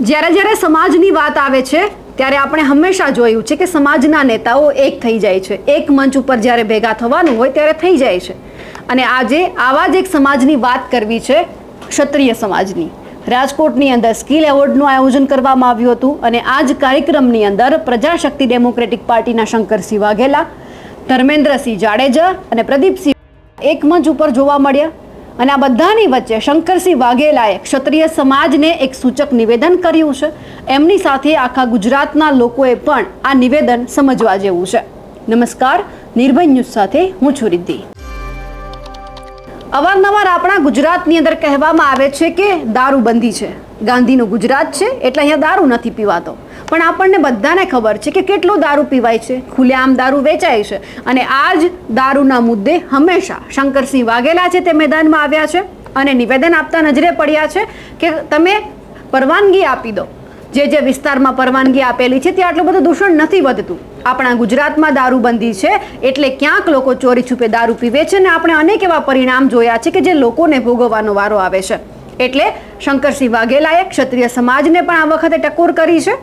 જ્યારે જ્યારે સમાજની વાત આવે છે, ત્યારે આપણે હંમેશા જોયું છે કે સમાજના નેતાઓ એક થઈ જાય છે. એક મંચ ઉપર જ્યારે ભેગા થવાનું હોય ત્યારે થઈ જાય છે. અને આજે આવા જ એક સમાજની વાત કરવી છે ક્ષત્રિય સમાજની. રાજકોટની અંદર સ્કિલ એવોર્ડનું આયોજન કરવામાં આવ્યું હતું અને આ જ કાર્યક્રમની અંદર પ્રજાશક્તિ ડેમોક્રેટિક પાર્ટીના શંકરસિંહ વાઘેલા, ધર્મેન્દ્રસિંહ જાડેજા અને પ્રદીપસિંહ એક મંચ ઉપર જોવા મળ્યા. અને આ બધાની વચ્ચે શંકરસિંહ વાઘેલાએ ક્ષત્રિય સમાજને એક સૂચક નિવેદન કર્યું છે. એમની સાથે આખા ગુજરાતના લોકોએ પણ આ નિવેદન સમજવા જેવું છે. નમસ્કાર, નિર્ભય ન્યૂઝ સાથે હું છું રિદ્ધિ. અવારનવાર આપણા ગુજરાતની અંદર કહેવામાં આવે છે કે દારૂબંધી છે. ગાંધીનું ગુજરાત છે, એટલે અહીંયા દારૂ નથી પીવાતો. પણ આપણને બધાને ખબર છે કે કેટલો દારૂ પીવાય છે. ખુલ્લેઆમ દારૂ વેચાય છે અને આ જ દારૂના મુદ્દે હંમેશા શંકરસિંહ વાઘેલા છે તે મેદાનમાં આવ્યા છે અને નિવેદન આપતા નજરે પડ્યા છે કે તમે પરવાનગી આપી દો. જે જે વિસ્તારમાં પરવાનગી આપેલી છે ત્યાં આટલું બધું દૂષણ નથી વધતું. આપણા ગુજરાતમાં દારૂબંધી છે એટલે ક્યાંક લોકો ચોરી છુપે દારૂ પીવે છે અને આપણે અનેક એવા પરિણામ જોયા છે કે જે લોકોને ભોગવવાનો વારો આવે છે. એટલે શંકરસિંહ વાઘેલાએ ક્ષત્રિય સમાજને પણ આ વખતે ટકોર કરી છે.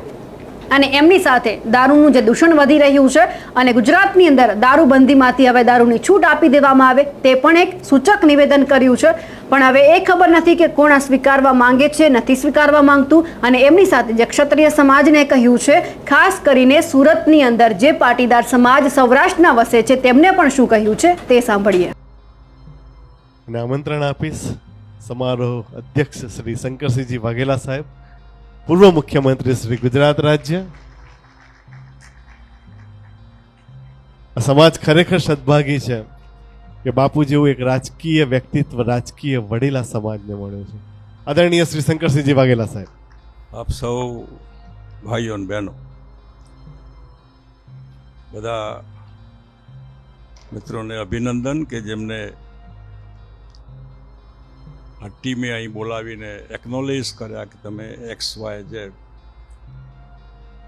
અને એમની સાથે દારૂનું જે દૂષણ વધી રહ્યું છે અને ગુજરાતની અંદર દારૂબંધીમાંથી હવે દારૂની છૂટ આપી દેવામાં આવે તે પણ એક સૂચક નિવેદન કર્યું છે. પણ હવે એ ખબર નથી કે કોણ આ સ્વીકારવા માંગે છે, નથી સ્વીકારવા માંગતું અને એમની સાથે જે ક્ષત્રિય સમાજને કહ્યું છે, ખાસ કરીને સુરતની અંદર જે પાટીદાર સમાજ સૌરાષ્ટ્રના વસે છે તેમને પણ શું કહ્યું છે તે સાંભળીએ. આમંત્રણ આપીશ સમારોહ અધ્યક્ષ શ્રી શંકરસિંહજી વાઘેલા સાહેબ. પૂર્વ મુખ્યમંત્રી શ્રી ગુજરાત રાજ્ય આ સમાજ ખરેખર સદભાગી છે કે બાપુ જેવું એક રાજકીય વ્યક્તિત્વ રાજકીય વડીલા સમાજને મળ્યું છે આદરણીય શ્રી શંકરસિંહજી વાઘેલા સાહેબ આપ સૌ ભાઈઓ અને બહેનો બધા મિત્રોને અભિનંદન કે જેમને ટીમે અહીં બોલાવીને એકનોલેજ કર્યા કે તમે એક્સ વાય ઝેડ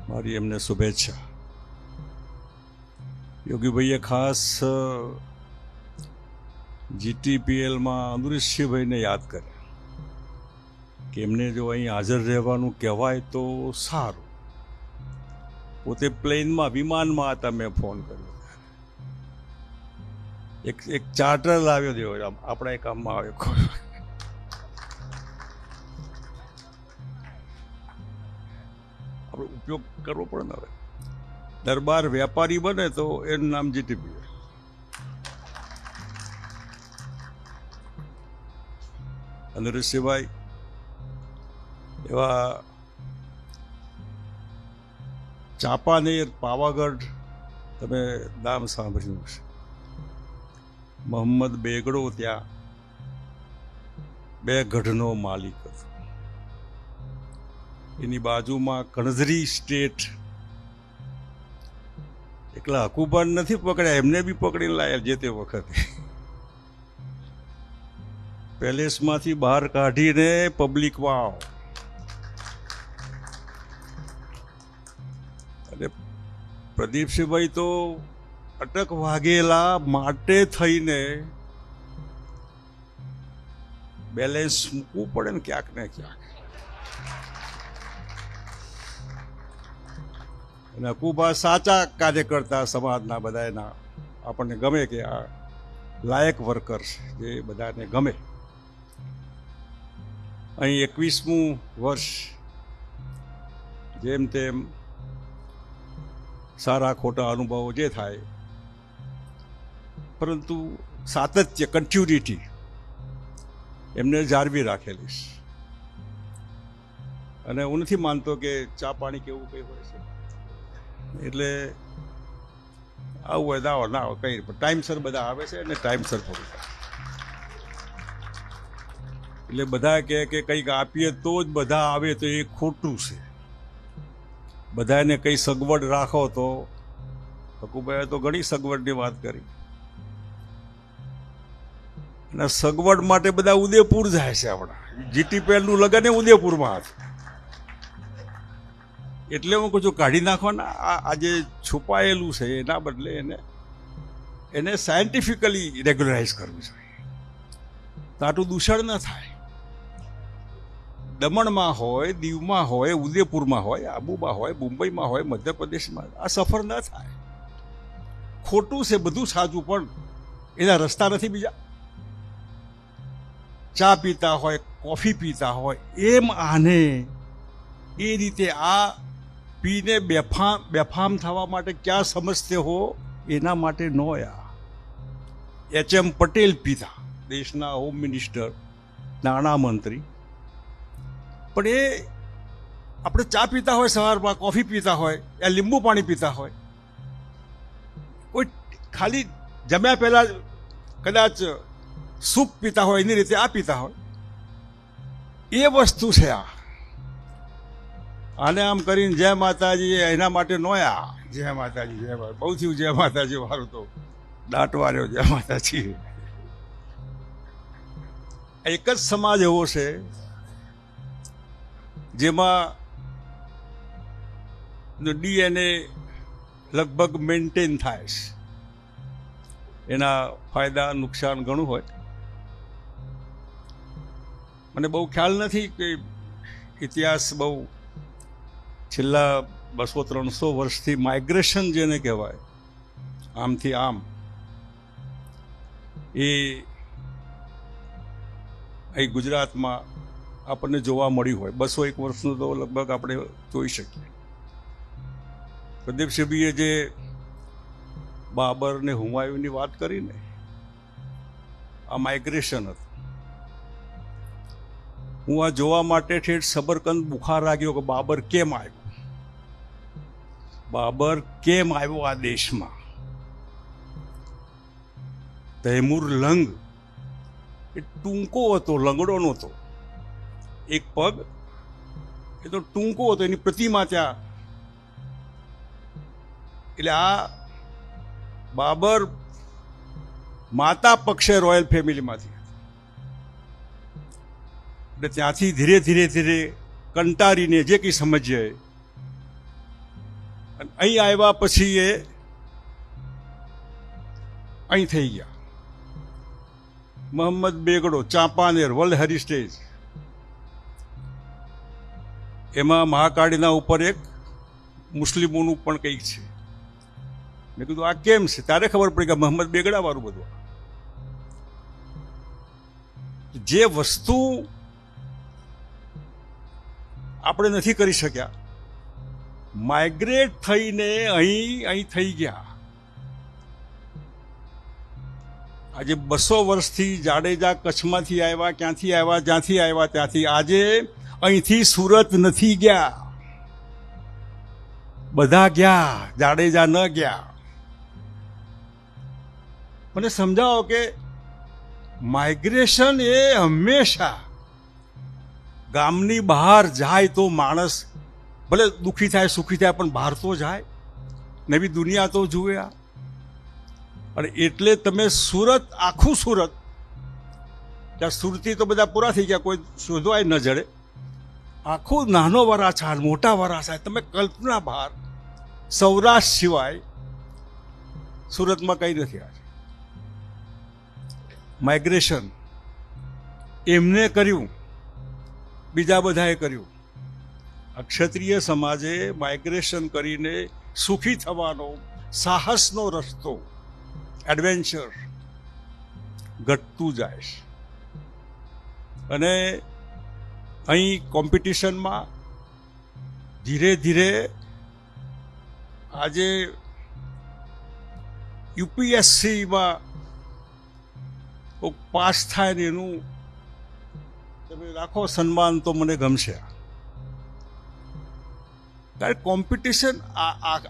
મારી એમને શુભેચ્છા. યોગીભાઈએ ખાસ જીટીપીએલમાં અમૃતસિંહભાઈને યાદ કર્યા કે એમને જો અહીં હાજર રહેવાનું કહેવાય તો સારું. પોતે પ્લેનમાં, વિમાનમાં હતા મેં ફોન કર્યો. એક એક ચાર્ટર લાવ્યો દેવો આપણા કામમાં આવે ઉપયોગ કરવો પણ ન આવે દરબાર વેપારી બને તો એનું નામ જીટીપી અનુરસિંહભાઈ એવા ચાંપાનેર, પાવાગઢ, તમે નામ સાંભળ્યું છે મોહમ્મદ બેગડો ત્યાં બે ગઢનો માલિક એની બાજુમાં કણઝરી સ્ટેટ. એકલા હકુબાન નથી પકડ્યા, એમને બી પકડીને લાયા જે તે વખતે. પેલેસમાંથી બહાર કાઢીને પબ્લિકમાં વાવ. અને પ્રદીપસિંહભાઈ તો અટક વાગેલા માટે થઈને બેલેન્સ મૂકવું પડે ને ક્યાંક ને ક્યાંક. અને ખૂબ સાચા કાર્યકર્તા સમાજના બધા એના આપણને ગમે કે આ લાયક વર્કર્સ જે બધાને ગમે. અહીં એકવીસમું વર્ષ, જેમ તેમ સારા ખોટા અનુભવો જે થાય, પરંતુ સાતત્ય કન્ટિન્યુટી એમને જાળવી રાખેલી અને હું નથી માનતો કે ચા પાણી કેવું કંઈ હોય છે. એટલે આવું હોય ના હોય ના હોય કંઈ પણ ટાઈમસર બધા આવે છે અને ટાઈમસર પૂરું એટલે બધા કહે કે કંઈક આપીએ તો જ બધા આવે તો એ ખોટું છે. બધાને કંઈ સગવડ રાખો તો હકુભાઈએ તો ઘણી સગવડની વાત કરી. અને સગવડ માટે બધા ઉદયપુર જાય છે આપણા. જીટીપીએલનું લગન એ ઉદયપુરમાં હતું એટલે હું કહું છું, કાઢી નાખવાના આ આજે છુપાયેલું છે, એના બદલે એને એને સાયન્ટિફિકલી રેગ્યુલરાઇઝ કરવું જોઈએ. તો આટલું દૂષણ ન થાય. દમણમાં હોય, દીવમાં હોય, ઉદયપુરમાં હોય, આબુમાં હોય, મુંબઈમાં હોય, મધ્યપ્રદેશમાં, આ સફર ન થાય. ખોટું છે, બધું સાચું, પણ એના રસ્તા નથી બીજા. ચા પીતા હોય, કોફી પીતા હોય, એમ આને એ રીતે આ પીને બેફામ બેફામ થવા માટે ક્યાં સમજતે હો? એના માટે નો આ એચ એમ પટેલ પીતા દેશના હોમ મિનિસ્ટર નાણામંત્રી પણ એ આપણે ચા પીતા હોય સવારમાં, કોફી પીતા હોય, યા લીંબુ પાણી પીતા હોય, કોઈ ખાલી જમ્યા પહેલાં કદાચ સૂપ પીતા હોય, એની રીતે આ પીતા હોય. એ વસ્તુ છે આ. આને આમ કરીને જય માતાજી, એના માટે નોયા. જય માતાજી, જય બહુ થયું જય માતાજી, મારું તો દાંટવા રહ્યો જય માતાજી. એક જ સમાજ એવો છે, જેમાં ડીએનએ લગભગ મેન્ટેન થાય છે. એના ફાયદા, નુકસાન ઘણું હોય. મને બહુ ખ્યાલ નથી કે ઇતિહાસ બહુ છેલ્લા બસો ત્રણસો વર્ષથી માઇગ્રેશન જેને કહેવાય, આમથી આમ, એ અહીં ગુજરાતમાં આપણને જોવા મળ્યું હોય. બસો એક વર્ષનું તો લગભગ આપણે જોઈ શકીએ. પ્રદીપસિંહજીએ જે બાબર ને હુમાયુની વાત કરીને આ માઇગ્રેશન હતું. હું આ જોવા માટે ઠેઠ સબરકંદ બુખાર લાગ્યો કે બાબર કેમ આવ્યો? બાબર કેમ આવ્યો આ દેશમાં? તૈમુર લંગ એ ટૂંકો હતો, લંગડો નહોતો. એક પગ, એ તો ટૂંકો હતો, એની પ્રતિમા ત્યાં. એટલે આ બાબર માતા પક્ષે રોયલ ફેમિલીમાંથી એટલે ત્યાંથી ધીરે ધીરે ધીરે કંટારીને જે કંઈ સમજીએ અને અહીં આવ્યા પછી એ અહીં થઈ ગયા. મોહમ્મદ બેગડો, ચાંપાનેર વર્લ્ડ હેરિટેજ એમાં મહાકાળીના ઉપર એક મુસ્લિમોનું પણ કંઈક છે. મેં કીધું, આ કેમ છે? તારે ખબર પડી કે મોહમ્મદ બેગડા વાળું બધું જે વસ્તુ આપણે નથી કરી શક્યા માઇગ્રેટ થઈને અહીં અહીં થઈ ગયા. આજે બસો વર્ષથી જાડેજા કચ્છમાંથી આવ્યા, ક્યાંથી આવ્યા, જ્યાંથી આવ્યા, ત્યાંથી આજે અહીંથી સુરત નથી ગયા. બધા ગયા, જાડેજા ન ગયા. મને સમજાવો કે માઇગ્રેશન એ હંમેશા ગામની બહાર જાય તો માણસ ભલે દુઃખી થાય, સુખી થાય, પણ બહાર તો જાય. નવી દુનિયા તો જુએ આ. અને એટલે તમે સુરત, આખું સુરત, ત્યાં સુરતી તો બધા પૂરા થઈ ગયા, કોઈ શોધવાય ન જડે. આખું નાનો વરાછાર મોટા વરાછાર તમે કલ્પના બહાર. સૌરાષ્ટ્ર સિવાય સુરતમાં કંઈ નથી આજે માઇગ્રેશન એમને કર્યું, બીજા બધાએ કર્યું. ક્ષત્રિય સમાજે માઇગ્રેશન કરીને સુખી થવાનો સાહસનો રસ્તો એડવેન્ચર ઘટતું જાય છે. અને અહીં કોમ્પિટિશનમાં ધીરે ધીરે આજે યુપીએસસીમાં પાસ થાય ને એનું તમે રાખો સન્માન તો મને ગમશે. કારણ કોમ્પિટિશન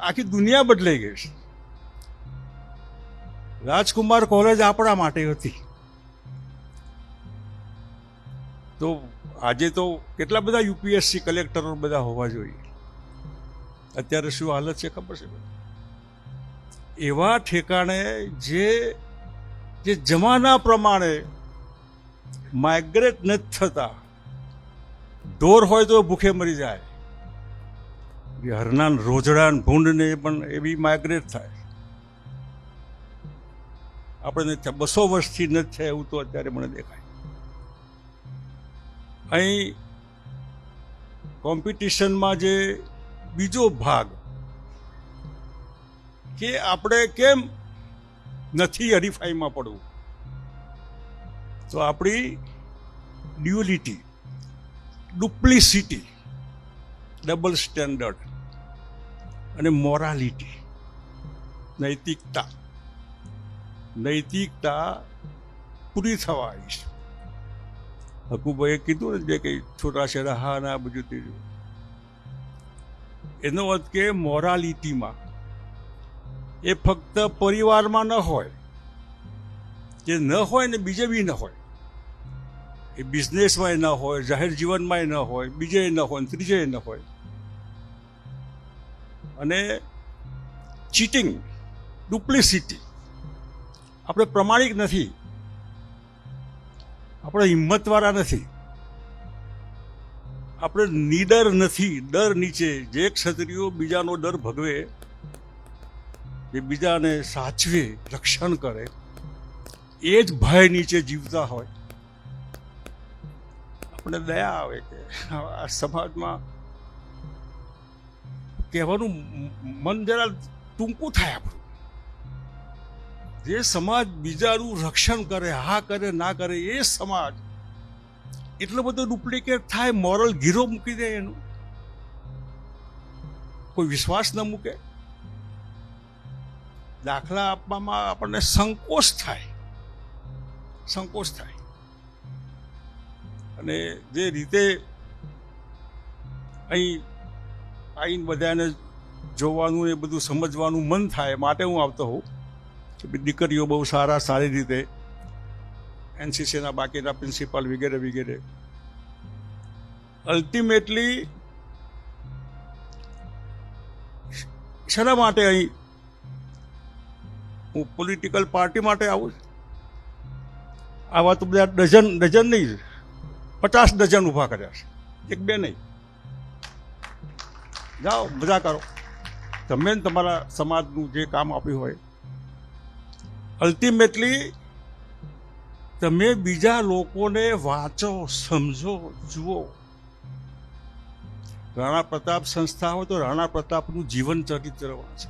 આખી દુનિયા બદલાઈ ગઈ છે. રાજકુમાર કોલેજ આપણા માટે હતી. તો આજે તો કેટલા બધા યુપીએસસી કલેક્ટરો બધા હોવા જોઈએ. અત્યારે શું હાલત છે ખબર છે? એવા ઠેકાણે જે જે જમાના પ્રમાણે માઇગ્રેટ નથી થતા, ઢોર હોય તો ભૂખે મરી જાય. કે હરનાન રોજડાન ભૂંડને પણ એવી માઇગ્રેટ થાય. આપણે બસો વર્ષથી નથી થાય એવું તો અત્યારે મને દેખાય. અહીં કોમ્પિટિશનમાં જે બીજો ભાગ, કે આપણે કેમ નથી હરીફાઈમાં પડવું? તો આપણી ડ્યુઅલિટી ડુપ્લિસિટી ડબલ સ્ટેન્ડર્ડ અને મોરાલિટી, નૈતિકતા. નૈતિકતા પૂરી થવા આવી છે. હકુભાઈએ કીધું ને જે કંઈ છોટા હા ના બધું ત્રીજું એનો અર્થ કે મોરાલિટીમાં એ ફક્ત પરિવારમાં ન હોય, જે ન હોય ને બીજે બી ન હોય એ બિઝનેસમાં ન હોય, જાહેર જીવનમાં ન હોય બીજે ન હોય ત્રીજે ન હોય. અને ચીટિંગ ડુપ્લિસિટી આપણે પ્રમાણિક નથી. આપણે હિંમતવાળા નથી. આપણે નીડર નથી, ડર નીચે. જે ક્ષત્રિયો બીજાનો ડર ભગવે, જે બીજાને સાચવે, રક્ષણ કરે, એ જ ભય નીચે જીવતા હોય. આપણે દયા આવે કે આ સમાજમાં કહેવાનું મન જરા ટૂંકું થાય આપણું. જે સમાજ બીજાનું રક્ષણ કરે, હા કરે, ના કરે, એ સમાજ એટલો બધો ડુપ્લિકેટ થાય, મોરલ ગીરો મૂકી દે એનું. કોઈ વિશ્વાસ ન મૂકે. દાખલા આપવામાં આપણને સંકોચ થાય. સંકોચ થાય. અને જે રીતે અહીં આવીને બધાને જોવાનું, એ બધું સમજવાનું મન થાય માટે હું આવતો હોઉં કે દીકરીઓ બહુ સારા, સારી રીતે એનસીસીના બાકીના પ્રિન્સિપાલ વગેરે વગેરે. અલ્ટિમેટલી શેના માટે અહીં હું પોલિટિકલ પાર્ટી માટે આવું છું? આવા તો બધા ડઝન ડઝન નહીં પચાસ ડઝન ઊભા કર્યા છે. એક બે નહીં. જાઓ, મજા કરો. તમે તમારા સમાજનું જે કામ આપ્યું હોય. અલ્ટિમેટલી તમે બીજા લોકોને વાંચો, સમજો, જુઓ. રાણા પ્રતાપ સંસ્થા હોય તો રાણા પ્રતાપનું જીવન ચરિત્ર વાંચો.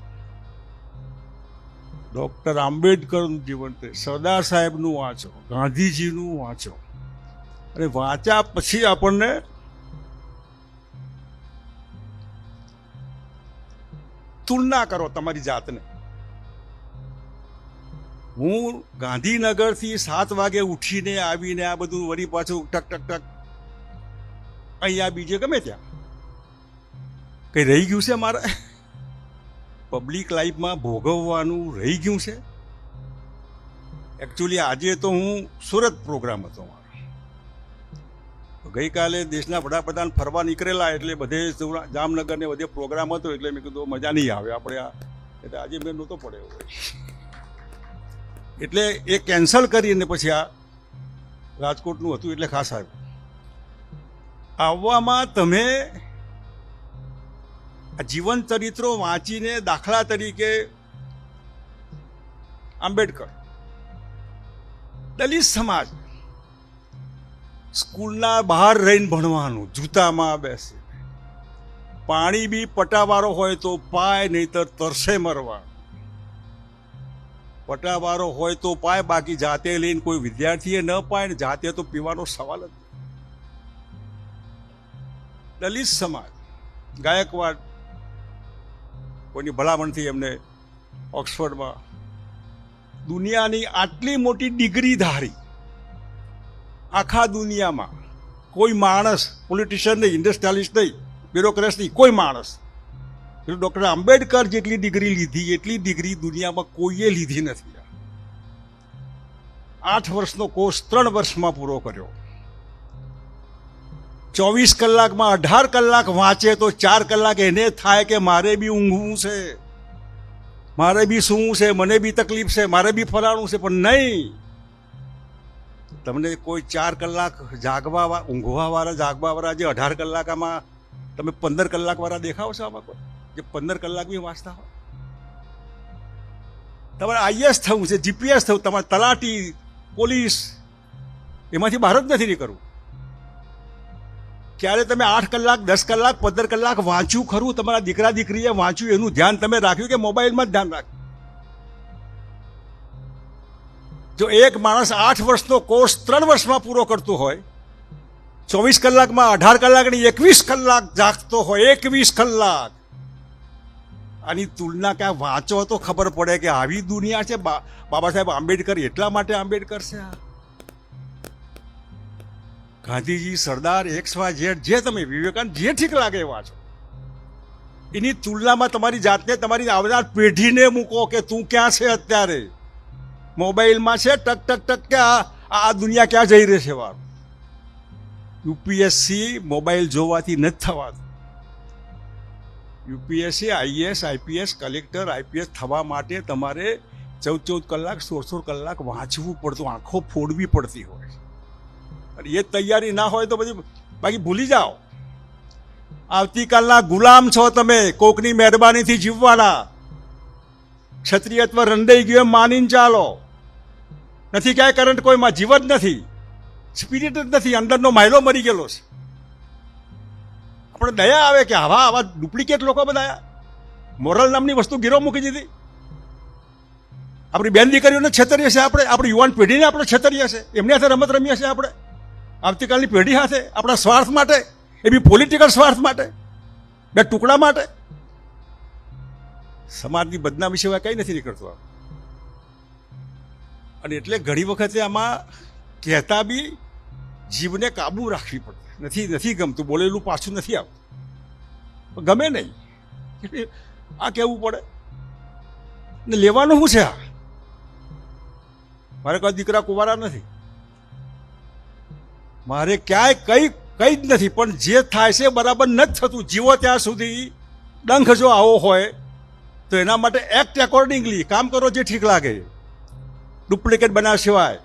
ડોક્ટર આંબેડકરનું જીવન સરદાર સાહેબનું વાંચો, ગાંધીજીનું વાંચો. અને વાંચ્યા પછી આપણને તુલના કરો તમારી જાતને. હું ગાંધીનગરથી સાત વાગે ઉઠીને આવીને આ બધું વળી પાછું ટક ટક ટક, અહીંયા બીજે ગમે ત્યાં? કંઈ રહી ગયું છે મારે? પબ્લિક લાઈફમાં ભોગવવાનું રહી ગયું છે? એકચ્યુઅલી આજે તો હું સુરત પ્રોગ્રામ હતો મારો. ગઈકાલે દેશના વડાપ્રધાન ફરવા નીકળેલા એટલે બધે જામનગરને બધે પ્રોગ્રામ હતો એટલે મેં કીધું મજા નહીં આવે આપણે આ. એટલે આજે મેં નહોતો પડ્યો એટલે એ કેન્સલ કરીને પછી આ રાજકોટનું હતું એટલે ખાસ આવ્યું. આવવામાં તમે આ જીવન ચરિત્રો વાંચીને દાખલા તરીકે આંબેડકર, દલિત સમાજ સ્કૂલના બહાર રહીને ભણવાનું, જૂતામાં બેસી. પાણી બી પટાવાળો હોય તો પાય, નહીતર તરસે મરવા. પટાવાળો હોય તો પાય, બાકી જાતે લઈને કોઈ વિદ્યાર્થીએ ન પાય ને જાતે તો પીવાનો સવાલ જ. દલિત સમાજ, ગાયકવાડ, કોઈની ભલામણથી એમને ઓક્સફર્ડમાં દુનિયાની આટલી મોટી ડિગ્રી ધારી. આખા દુનિયામાં કોઈ માણસ પોલિટિશિયન નહીં ઇન્ડસ્ટ્રિયાલિસ્ટ નહીં બ્યુરોક્રેટ નહીં, કોઈ માણસ. ડૉક્ટર આંબેડકર જેટલી ડિગ્રી લીધી, એટલી ડિગ્રી દુનિયામાં કોઈએ લીધી નથી આઠ વર્ષનો કોર્સ ત્રણ વર્ષમાં પૂરો કર્યો. ચોવીસ કલાકમાં અઢાર કલાક વાંચે તો ચાર કલાક એને થાય કે મારે બી ઊંઘવું છે. મારે બી સૂવું છે, મને બી તકલીફ છે, મારે બી ફરાણું છે, પણ નહીં. તમને કોઈ ચાર કલાક જાગવા ઊંઘવાવાળા ઊંઘવા વાળા જાગવા વાળા જે અઢાર કલાકમાં તમે પંદર કલાકવાળા દેખાવ છો આમાં કોઈ? જે પંદર કલાક બી વાંચતા હોય? તમારે આઈએસ થવું છે, જીપીએસ થવું, તમારે તલાટી, પોલીસ, એમાંથી બહાર જ નથી નીકળવું. ક્યારે તમે આઠ કલાક, દસ કલાક, પંદર કલાક વાંચ્યું ખરું? તમારા દીકરા, દીકરીએ વાંચ્યું, એનું ધ્યાન તમે રાખ્યું કે મોબાઈલમાં જ ધ્યાન રાખ્યું? જો એક માણસ આઠ વર્ષનો કોર્સ ત્રણ વર્ષમાં પૂરો કરતો હોય, ચોવીસ કલાકમાં અઢાર કલાકની એકવીસ કલાક જાગતો હોય, એકવીસ કલાક. આની તુલના ક્યાં વાંચો તો ખબર પડે કે આવી દુનિયા છે. બાબા સાહેબ, આંબેડકર એટલા માટે આંબેડકર છે? Gandhiji, Sardar, X, Y, Z, જે તમે વિવેકાનંદ, જે ઠીક લાગે વાંચો એની તુલનામાં તમારી જાતને તમારી આવનાર પેઢીને મૂકો કે તું ક્યાં છે અત્યારે? મોબાઈલમાં છે, ટક ટક ટક, કે આ દુનિયા ક્યાં જઈ રહી છે વાર યુપીએસસી મોબાઈલ જોવાથી નથી થવાતું UPSC IAS IPS, collector, IPS થવા માટે તમારે ચૌદ ચૌદ કલાક સોળ સોળ કલાક વાંચવું પડતું, આંખો ફોડવી પડતી હોય અને એ તૈયારી ના હોય તો પછી બાકી ભૂલી જાઓ. આવતીકાલના ગુલામ છો તમે, કોકની મહેરબાનીથી જીવવાના. ક્ષત્રિયત્વ રંડાઈ ગયો એમ માનીને ચાલો. નથી, ક્યાંય કરંટ કોઈમાં જીવ જ નથી. સ્પિરિટ જ નથી, અંદરનો માયલો મરી ગયેલો છે. આપણે દયા આવે કે આવા આવા ડુપ્લિકેટ લોકો બધા મોરલ નામની વસ્તુ ગીરો મૂકી દીધી. આપણી બેન દીકરીઓને છેતરીએ છે આપણે, આપણી યુવાન પેઢીને આપણે છેતરીએ છે એમની સાથે રમત રમીએ છીએ આપણે. આવતીકાલની પેઢી સાથે આપણા સ્વાર્થ માટે, એ બી પોલિટિકલ સ્વાર્થ માટે, બે ટુકડા માટે. સમાજની બદનામી સિવાય કંઈ નથી નીકળતું આ અને એટલે ઘણી વખતે આમાં કહેતા બી જીવને કાબુ રાખવી પડે. નથી નથી ગમતું, બોલેલું પાછું નથી આવતું. ગમે નહીં. આ કહેવું પડે. ને લેવાનું શું છે આ? મારે કોઈ દીકરા કુવારા નથી. મારે ક્યાંય કઈ કઈ જ નથી, પણ જે થાય છે બરાબર નથી થતું. જીવો ત્યાં સુધી ડંખ જો આવો હોય, તો એના માટે એક્ટ એકોર્ડિંગલી કામ કરો જે ઠીક લાગે. ડુપ્લિકેટ બનાવ સિવાય.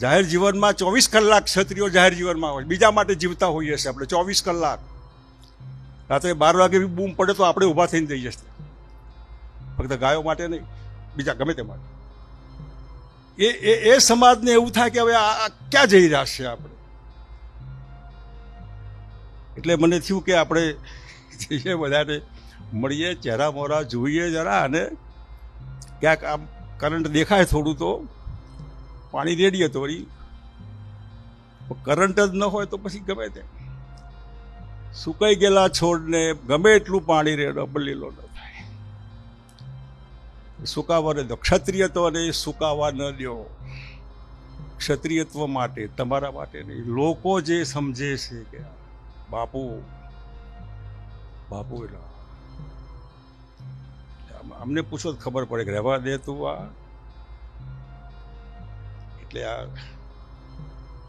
જાહેર જીવનમાં ચોવીસ કલાક ક્ષત્રિયો જાહેર જીવનમાં હોય. બીજા માટે જીવતા હોઈએ છીએ આપણે, ચોવીસ કલાક. રાત્રે બાર વાગે બૂમ પડે તો આપણે ઊભા થઈને જઈએ છીએ. ફક્ત ગાયો માટે નહીં, બીજા ગમે તે માટે. એ એ એ સમાજને એવું થાય કે હવે આ ક્યાં જઈ રહ્યા છે આપણે? એટલે મને થયું કે આપણે જઈએ બધાને મળીએ ચહેરા મોરા જોઈએ જરા અને ક્યાંક આમ કરંટ દેખાય થોડું તો, પાણી રેડીએ તો વળી. કરંટ જ ન હોય તો પછી ગમે તે. સુકાઈ ગયેલા છોડને ગમે એટલું પાણી રેડો બલીલો ન થાય. સુકાવાને તો ક્ષત્રિયત્વને સુકાવા ન દો. ક્ષત્રિયત્વ માટે, તમારા માટે નહીં. લોકો જે સમજે છે કે બાપુ બાપુ એટલે અમને પૂછો તો ખબર પડે કે રહેવા દે તું આ. એટલે આ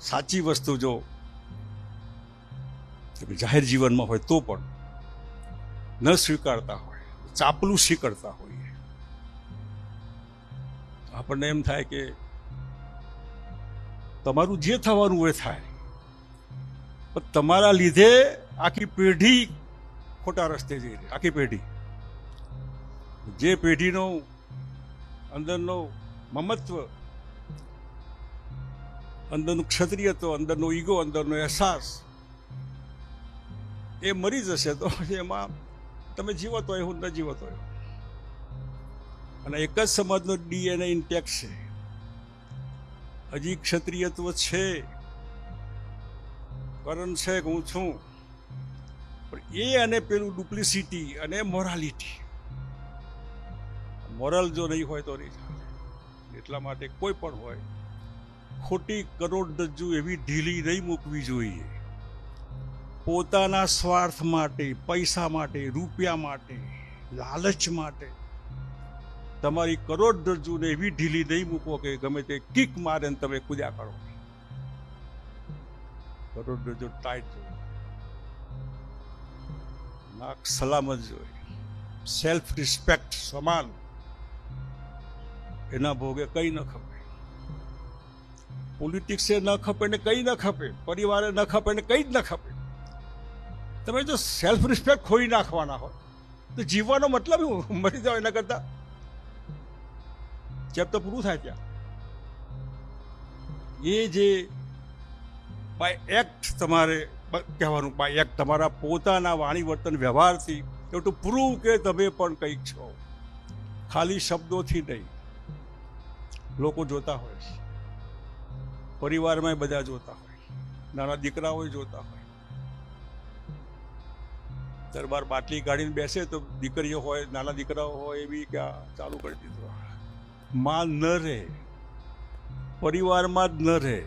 સાચી વસ્તુ જો જાહેર જીવનમાં હોય તો પણ ન સ્વીકારતા હોય, ચાપલું સ્વીકારતા હોઈએ. આપણને એમ થાય કે તમારું જે થવાનું એ થાય. પણ તમારા લીધે આખી પેઢી ખોટા રસ્તે જઈ રહી, આખી પેઢી. જે પેઢીનો અંદરનો મમત્વ, અંદરનું ક્ષત્રિયત્વ, અંદરનો ઈગો, અંદરનો અહેસાસ, એ મરી જશે તો એમાં તમે જીવો હોય હું ન જીવો હોય અને એક જ સમાજનો ડીએનએ ઇન્ટેક છે. હજી ક્ષત્રિયત્વ છે. કરણ છે હું છું. પણ એ અને પેલું ડુપ્લિસિટી અને મોરાલિટી. મોરલ જો નહીં હોય તો નહીં એટલા માટે કોઈ પણ હોય, ખોટી કરોડરજ્જુ એવી ઢીલી નહીં મૂકવી જોઈએ. પોતાના સ્વાર્થ માટે, પૈસા માટે, રૂપિયા માટે, લાલચ માટે તમારી કરોડરજ્જુને એવી ઢીલી નહીં મૂકો કે ગમે તે કિક મારે ને તમે કૂદ્યા કરો. કરોડરજ્જુ ટાઈટ જોઈએ. નાક સલામત જોઈએ. સેલ્ફ રિસ્પેક્ટ સમાન. એના ભોગે કંઈ ન ખપે. પોલિટિક્સે ન ખપે ને કંઈ ન ખપે. પરિવારે ન ખપે ને કંઈ જ ન ખપે. તમે જો સેલ્ફ રિસ્પેક્ટ ખોઈ નાખવાના હોય, તો જીવવાનો મતલબ મરી જાવ એના કરતા. તો પૂરું થાય ત્યાં. એ જે બાય એક્ટ તમારે કહેવાનું બાય એક્ટ તમારા પોતાના વાણી વર્તન વ્યવહારથી એવું ટુ પ્રૂવ કે તમે પણ કંઈક છો. ખાલી શબ્દોથી નહીં. લોકો જોતા હોય છે. પરિવારમાં બધા જોતા હોય નાના દીકરાઓ જોતા હોય દરબાર બાટલી કાઢીને બેસે તો દીકરીઓ હોય, નાના દીકરાઓ હોય એવી કે ચાલુ કરી દીધું માં ન રહે. પરિવારમાં જ ન રહે.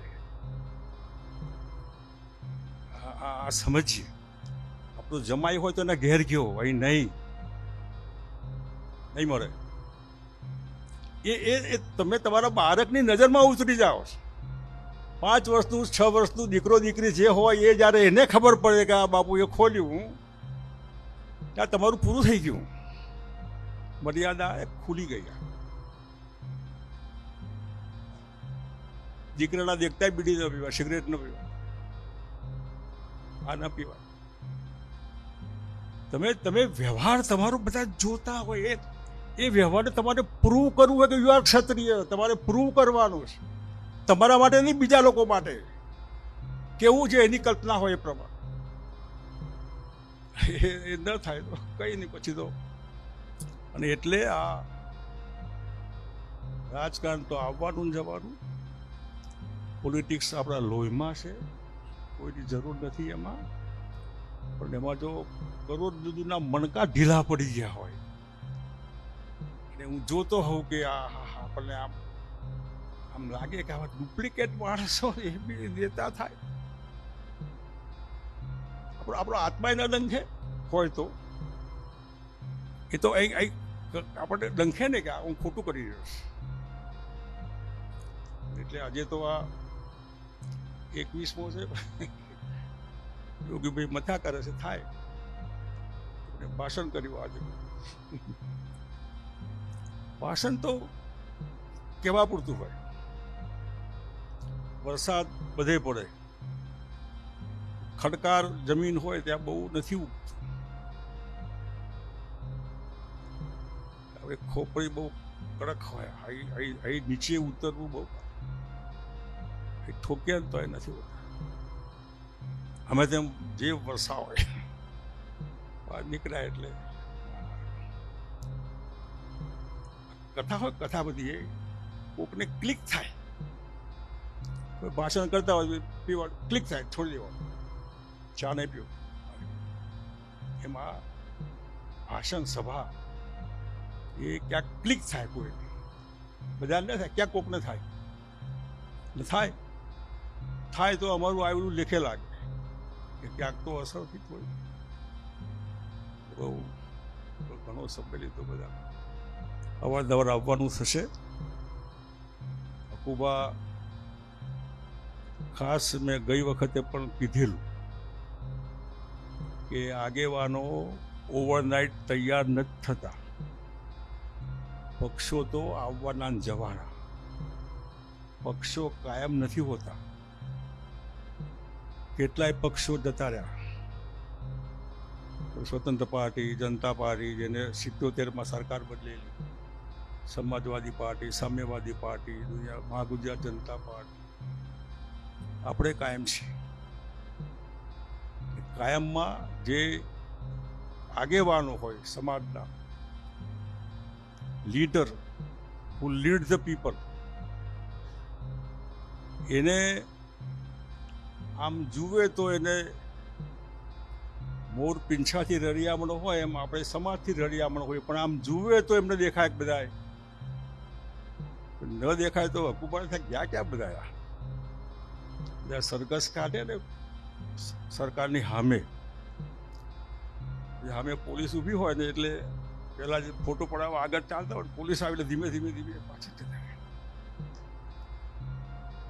આ સમજીએ. આપણું જમાઈ હોય તો એના ઘેર ગયો અહીં નહીં. નહીં મળે. એ એ તમે તમારા બાળકની નજરમાં ઉતરી જાઓ. પાંચ વર્ષનું છ વર્ષનું દીકરો, દીકરી જે હોય એ જ્યારે એને ખબર પડે કે આ બાપુએ ખોલ્યું ત્યાં તમારું પૂરું થઈ ગયું. મર્યાદા એ ખુલી ગઈ. દીકરાના દેખતા બીડી ન પીવા સિગરેટ ન પીવા આ ન પીવા તમે તમે વ્યવહાર તમારો બધા જોતા હોય એ એ વ્યવહારને તમારે પ્રૂવ કરવું હોય કે યુ આર ક્ષત્રિય. તમારે પ્રૂવ કરવાનું છે. તમારા માટે નહીં, બીજા લોકો માટે. કેવું છે એની કલ્પના હોય એ પ્રમાણે. એ ન થાય તો કંઈ નહીં, પછી તો. અને એટલે આ રાજકારણ તો આવવાનું જવાનું. પોલિટિક્સ આપણા લોહીમાં છે. કોઈની જરૂર નથી એમાં. પણ એમાં જો કરોડ દૂધના મણકા ઢીલા પડી ગયા હોય અને હું જોતો હોઉં કે આ, હા આપણને આમ આમ લાગે કે આવા ડુપ્લિકેટ માણસો એ બી નેતા થાય. આપણો આપણો આત્મા એના દંખે હોય તો. એ તો અહીં આપણને ડંખે ને કે હું ખોટું કરી રહ્યો છું. એટલે આજે તો આ એકવીસમો છે. યોગીભાઈ મથા કરે છે, થાય. ભાષણ કર્યું આજે. ભાષણ તો કેવા પૂરતું હોય? વરસાદ બધે પડે. ખડકાર જમીન હોય ત્યાં બહુ નથી ઉગતું. હવે ખોપડી બહુ કડક હોય. અહીં નીચે ઉતરવું બહુ. એ ઠોકે તો એ નથી હોતા. અમે તેમ જે વરસા હોય. નીકળ્યા એટલે કથા હોય, કથા બધી એ, કોકને ક્લિક થાય. કોઈ ભાષણ કરતા હોય પીવા ક્લિક થાય, છોડી દેવાનું. ચા નહીં પીવું. એમાં ભાષણ સભા એ ક્યાંક ક્લિક થાય કોઈ. બધા ન થાય, ક્યાંક કોકને થાય. એટલે થાય. થાય તો અમારું આવેલું લેખે લાગે. કે ક્યાંક તો અસરથી થોડી બહુ ઘણો સમય તો બધા અવારનવાર આવવાનું થશે. અકુબા, ખાસ મેં ગઈ વખતે પણ કીધેલું કે આગેવાનો ઓવરનાઇટ તૈયાર નથી થતા. પક્ષો તો આવવાના જવાના. પક્ષો કાયમ નથી હોતા. કેટલાય પક્ષો જતા રહ્યા સ્વતંત્ર પાર્ટી, જનતા પાર્ટી જેને સિત્તોતેરમાં સરકાર બદલેલી. સમાજવાદી પાર્ટી, સામ્યવાદી પાર્ટી, દુનિયા મહાગુજરાત જનતા પાર્ટી. આપણે કાયમ છીએ. કાયમમાં જે આગેવાનો હોય સમાજના leader who lead the people એને આમ જુએ તો એને મોર પીંછાથી રળિયામણો હોય એમ આપણે સમાજથી રળિયામણો હોય પણ આમ જુએ તો એમને દેખાય બધા ન દેખાય તો હકુબાર થાય ક્યાં ક્યાં બધા સરઘસ કાઢે ને સરકારની સામે. સામે પોલીસ ઊભી હોય ને એટલે પેલા જે ફોટો પડાવવા આગળ ચાલતા હોય પોલીસ આવે એટલે ધીમે ધીમે ધીમે પાછળ જતા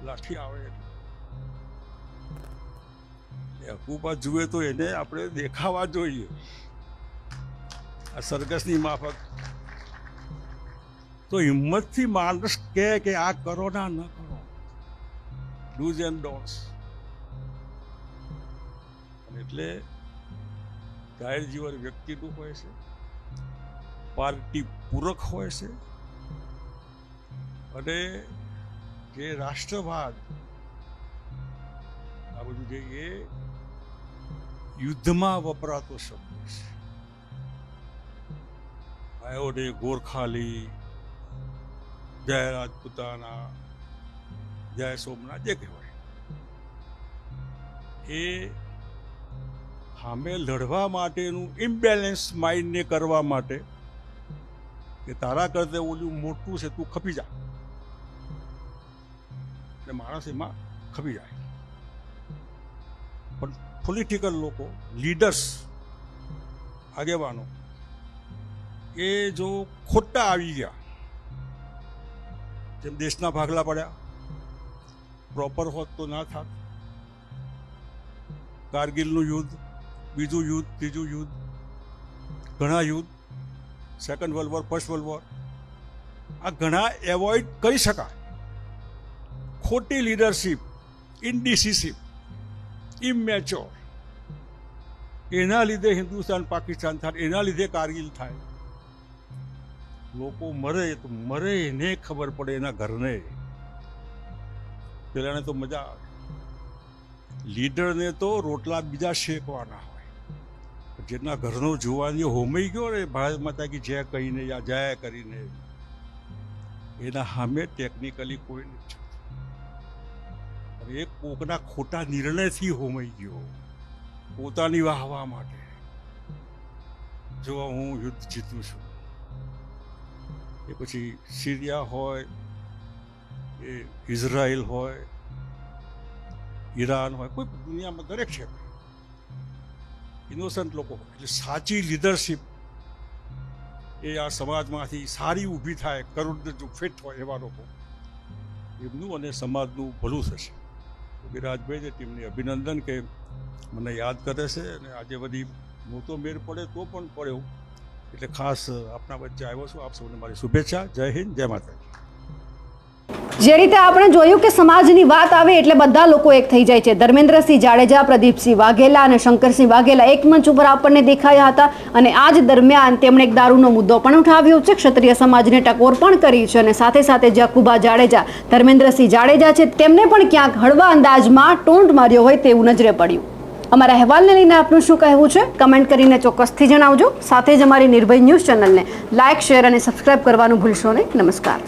લાઠી આવે એટલે. હકુબા જુએ તો એને આપણે દેખાવા જોઈએ. આ સરઘસની માફક તો હિંમતથી માણસ કહે કે આ કરો ના, ન કરો. ડૂઝ એન્ડ ડોન્ટ્સ એટલે જાહેર જીવન વ્યક્તિનું હોય છે, પાર્ટી પૂરક હોય છે, અને જે રાષ્ટ્રવાદ, આ બધું જે એ યુદ્ધમાં વપરાતો શબ્દ છે. આયોડે ગોરખાલી જય રાજપૂતાના, જય સોમનાથ, જે કહેવાય. એ સામે લડવા માટેનું ઇમ્બેલેન્સ માઇન્ડને કરવા માટે કે તારા કરતે ઓલું મોટું છે, તું ખપી જા. એટલે માણસ એમાં ખપી જાય. પણ પોલિટિકલ લોકો લીડર્સ આગેવાનો, એ જો ખોટા આવી ગયા જેમ દેશના ભાગલા પડ્યા. પ્રોપર હોત તો ના થાત. કારગિલનું યુદ્ધ, બીજું યુદ્ધ, ત્રીજું યુદ્ધ, ઘણા યુદ્ધ second world war first world war આ ઘણા એવોઇડ કરી શકાય. ખોટી લીડરશિપ ઇનડિસિસિપ ઇમેચ્યોર એના લીધે હિન્દુસ્તાન, પાકિસ્તાન થાય, એના લીધે કારગિલ થાય. લોકો મરે, તો મરે એને ખબર પડે એના ઘરને. પેલાને તો મજા આવે. લીડરને તો રોટલા બીજા શેકવાના હોય. જેના ઘરનો જોવાની હોમઈ ગયો ને, ભારત માતા કી જય કહીને યા જય કરીને. એના સામે ટેકનિકલી કોઈ નથી એ કોકના ખોટા નિર્ણયથી હોમાઈ ગયો. પોતાની વાહવા માટે. જો હું યુદ્ધ જીતું છું. એ પછી સિરિયા હોય એ ઇઝરાયલ હોય, ઈરાન હોય, કોઈ દુનિયામાં દરેક છે. ઇનોસન્ટ લોકો એટલે સાચી લીડરશિપ એ આ સમાજમાંથી સારી ઊભી થાય કરોડ જો ફિટ હોય એવા લોકો, એમનું અને સમાજનું ભલું થશે. વિરાજભાઈ ને ટીમને અભિનંદન કે મને યાદ કરે છે અને આજે બધી મોટો મેળ પડે તો પણ પડ્યો એટલે ખાસ આપના વચ્ચે આવ્યો છું. આપ સૌને મારી શુભેચ્છા. જય હિન્દ, જય માતાજી. જે રીતે આપણે જોયું કે સમાજની વાત આવે એટલે બધા લોકો એક થઈ જાય છે. ધર્મેન્દ્રસિંહ જાડેજા, પ્રદીપસિંહ વાઘેલા અને શંકરસિંહ વાઘેલા એક મંચ ઉપર આપણને દેખાયા હતા અને આ જ દરમિયાન તેમણે એક દારૂનો મુદ્દો પણ ઉઠાવ્યો છે. ક્ષત્રિય સમાજને ટકોર પણ કરી છે અને સાથે સાથે જકુબા જાડેજા, ધર્મેન્દ્રસિંહ જાડેજા છે, તેમને પણ ક્યાંક હળવા અંદાજમાં ટોન્ટ માર્યો હોય તેવું નજરે પડ્યું. અમારા અહેવાલને લઈને આપનું શું કહેવું છે? કમેન્ટ કરીને ચોક્કસથી જણાવજો. સાથે જ અમારી નિર્ભય ન્યૂઝ ચેનલને લાઇક, શેર અને સબસ્ક્રાઇબ કરવાનું ભૂલશો નહીં. નમસ્કાર.